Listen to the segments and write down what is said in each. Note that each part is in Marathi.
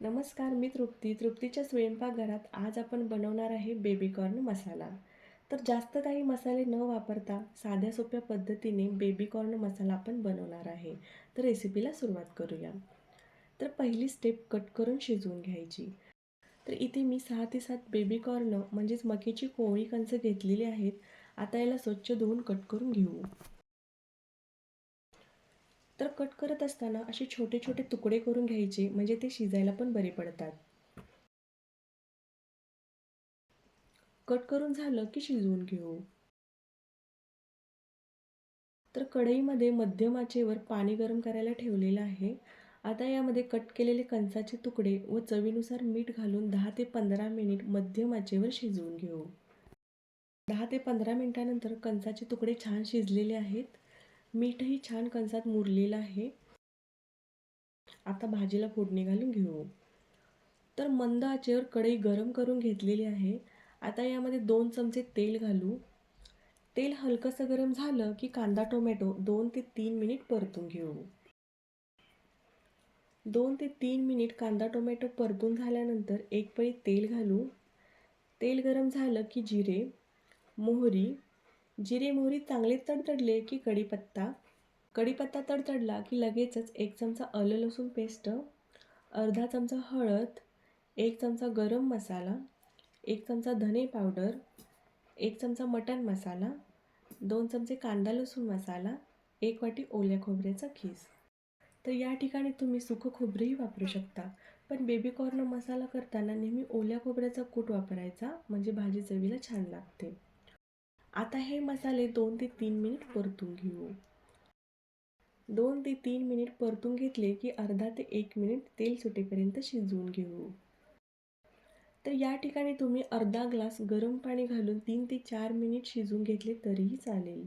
नमस्कार मी तृप्ती. तृप्तीच्या स्वयंपाकघरात आज आपण बनवणार आहे बेबीकॉर्न मसाला. तर जास्त काही मसाले न वापरता साध्या सोप्या पद्धतीने बेबीकॉर्न मसाला आपण बनवणार आहे. तर रेसिपीला सुरुवात करूया. तर पहिली स्टेप कट करून शिजवून घ्यायची. तर इथे मी सहा ते सात बेबीकॉर्न म्हणजेच मकीची कोवळी कंच घेतलेली आहेत. आता याला स्वच्छ धुवून कट करून घेऊ. तर कट करत असताना असे छोटे छोटे तुकडे करून घ्यायचे म्हणजे ते शिजायला पण बरे पडतात. कट करून झालं की शिजवून घेऊ. तर कढईमध्ये मध्यम आचेवर पाणी गरम करायला ठेवलेलं आहे. आता यामध्ये कट केलेले कंचाचे तुकडे व चवीनुसार मीठ घालून दहा ते पंधरा मिनिट मध्यम आचेवर शिजवून घेऊ. दहा ते पंधरा मिनिटानंतर कंचाचे तुकडे छान शिजलेले आहेत. मीठही छान कणसात मुरलेलं आहे. आता भाजीला फोडणी घालून घेऊ. तर मंद आचेवर कढई गरम करून घेतलेली आहे. आता यामध्ये दोन चमचे तेल घालू. तेल हलकंसं गरम झालं की कांदा टोमॅटो दोन ते तीन मिनिट परतून घेऊ. दोन ते तीन मिनिट कांदा टोमॅटो परतून झाल्यानंतर एक पळी तेल घालू. तेल गरम झालं की जिरे मोहरी जिरे मोहरी चांगले तडतडले की कढीपत्ता. कढीपत्ता तडतडला की लगेचच एक चमचा आलं लसूण पेस्ट अर्धा चमचा हळद एक चमचा गरम मसाला एक चमचा धने पावडर एक चमचा मटन मसाला दोन चमचे कांदा लसूण मसाला एक वाटी ओल्या खोबऱ्याचा खीस. तर या ठिकाणी तुम्ही सुकं खोबरेही वापरू शकता पण बेबी कॉर्न मसाला करताना नेहमी ओल्या खोबऱ्याचा कूट वापरायचा म्हणजे भाजी चवीला छान लागते. आता हे मसाले दोन ते तीन मिनिट परतून घेऊ. दोन ते तीन मिनिट परतून घेतले की अर्धा ते एक मिनिट तेल सुटेपर्यंत शिजवून घेऊ. तर या ठिकाणी तुम्ही अर्धा ग्लास गरम पाणी घालून तीन ते चार मिनिट शिजवून घेतले तरीही चालेल.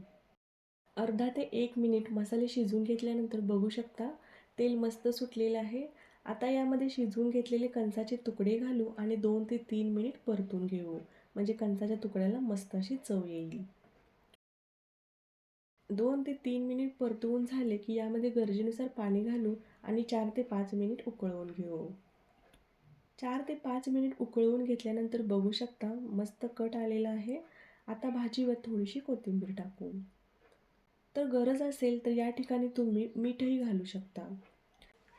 अर्धा ते एक मिनिट मसाले शिजवून घेतल्यानंतर बघू शकता तेल मस्त सुटलेलं आहे. आता यामध्ये शिजवून घेतलेले कंचाचे तुकडे घालू आणि दोन ते तीन मिनिट परतून घेऊ. म्हणजे कंचाच्या तुकड्याला मस्त अशी चव येईल. दोन ते तीन मिनिट परतवून झाले की यामध्ये गरजेनुसार पाणी घालू आणि चार ते पाच मिनिट उकळवून घेऊ. चार ते पाच मिनिट उकळवून घेतल्यानंतर बघू शकता मस्त कट आलेला आहे. आता भाजीवर थोडीशी कोथिंबीर टाकू तर गरज असेल तर या ठिकाणी तुम्ही मीठही घालू शकता.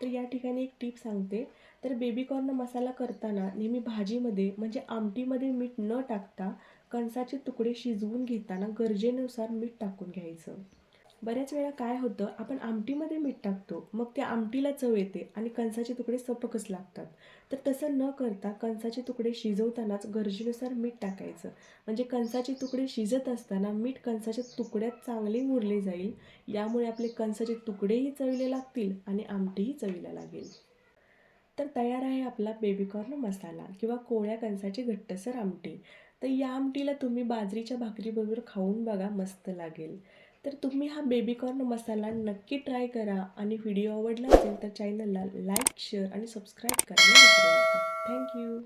तर या ठिकाणी एक टीप सांगते. तर बेबीकॉर्न मसाला करताना नेहमी भाजीमध्ये म्हणजे आमटीमध्ये मीठ न टाकता कणसाचे तुकडे शिजवून घेताना गरजेनुसार मीठ टाकून घ्यायचं. बऱ्याच वेळा काय होतं आपण आमटीमध्ये मीठ टाकतो मग त्या आमटीला चव येते आणि कणसाचे तुकडे सपकच लागतात. तर तसं न करता कणसाचे तुकडे शिजवतानाच गरजेनुसार मीठ टाकायचं. म्हणजे कणसाचे तुकडे शिजत असताना मीठ कणसाच्या तुकड्यात चांगले मुरले जाईल यामुळे आपले कणसाचे तुकडेही चवीला लागतील आणि आमटीही चवीला लागेल. तर तयार आहे आपला बेबीकॉर्न मसाला किंवा कोळ्या कणसाची घट्टसर आमटी. तर या आमटीला तुम्ही बाजरीच्या भाकरीबरोबर खाऊन बघा मस्त लागेल. तर तुम्ही हा बेबीकॉर्न मसाला नक्की ट्राय करा आणि व्हिडिओ आवडला असेल तर चॅनलला लाईक शेअर आणि सबस्क्राईब करायला विसरू नका. थँक्यू